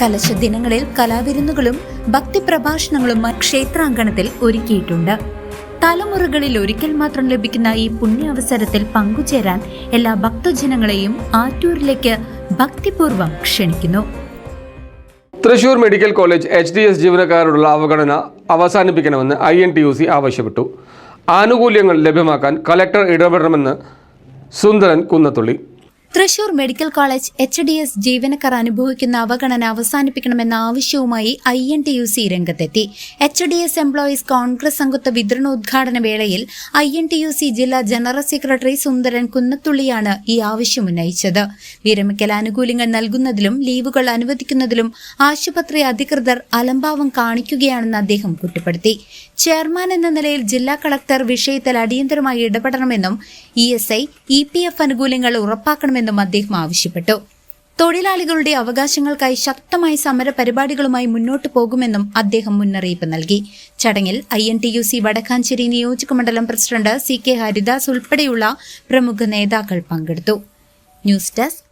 കലശ ദിനങ്ങളിൽ കലാവിരുന്നുകളും ഭക്തിപ്രഭാഷണങ്ങളും ക്ഷേത്രാങ്കണത്തിൽ ഒരുക്കിയിട്ടുണ്ട്. തലമുറകളിൽ ഒരിക്കൽ മാത്രം ലഭിക്കുന്ന ഈ പുണ്യാവസരത്തിൽ പങ്കുചേരാൻ എല്ലാ ഭക്തജനങ്ങളെയും ആറ്റൂരിലേക്ക് ഭക്തിപൂർവം ക്ഷണിക്കുന്നു. Thrissur medical college H D S ജീവനക്കാരോടുള്ള അവഗണന അവസാനിപ്പിക്കണമെന്ന് I N T U C ആവശ്യപ്പെട്ടു. ആനുകൂല്യങ്ങൾ ലഭ്യമാക്കാൻ കലക്ടർ ഇടപെടണമെന്ന് Sundaran Kunnathully. Thrissur medical college H D S ജീവനക്കാർ അനുഭവിക്കുന്ന അവഗണന അവസാനിപ്പിക്കണമെന്ന ആവശ്യവുമായി I N T U C രംഗത്തെത്തി. H D S employees congress അംഗത്വ വിതരണോദ്ഘാടന വേളയിൽ I N T U C ജില്ലാ ജനറൽ സെക്രട്ടറി സുന്ദരൻ കുന്നത്തുള്ളിയാണ് ഈ ആവശ്യം ഉന്നയിച്ചത്. വിരമിക്കൽ ആനുകൂല്യങ്ങൾ നൽകുന്നതിലും ലീവുകൾ അനുവദിക്കുന്നതിലും ആശുപത്രി അധികൃതർ അലംഭാവം കാണിക്കുകയാണെന്ന് അദ്ദേഹം കുറ്റപ്പെടുത്തി. ചെയർമാൻ എന്ന നിലയിൽ ജില്ലാ കളക്ടർ വിഷയത്തിൽ അടിയന്തരമായി ഇടപെടണമെന്നും E S I E P F ആനുകൂല്യങ്ങൾ ഉറപ്പാക്കണമെന്നും അദ്ദേഹം ആവശ്യപ്പെട്ടു. തൊഴിലാളികളുടെ അവകാശങ്ങൾക്കായി ശക്തമായ സമര പരിപാടികളുമായി മുന്നോട്ടു പോകുമെന്നും അദ്ദേഹം മുന്നറിയിപ്പ് നൽകി. ചടങ്ങിൽ I N T U C Vadakkancherry നിയോജക മണ്ഡലം പ്രസിഡന്റ് സി കെ ഹരിദാസ് ഉൾപ്പെടെയുള്ള പ്രമുഖ നേതാക്കൾ പങ്കെടുത്തു. News desk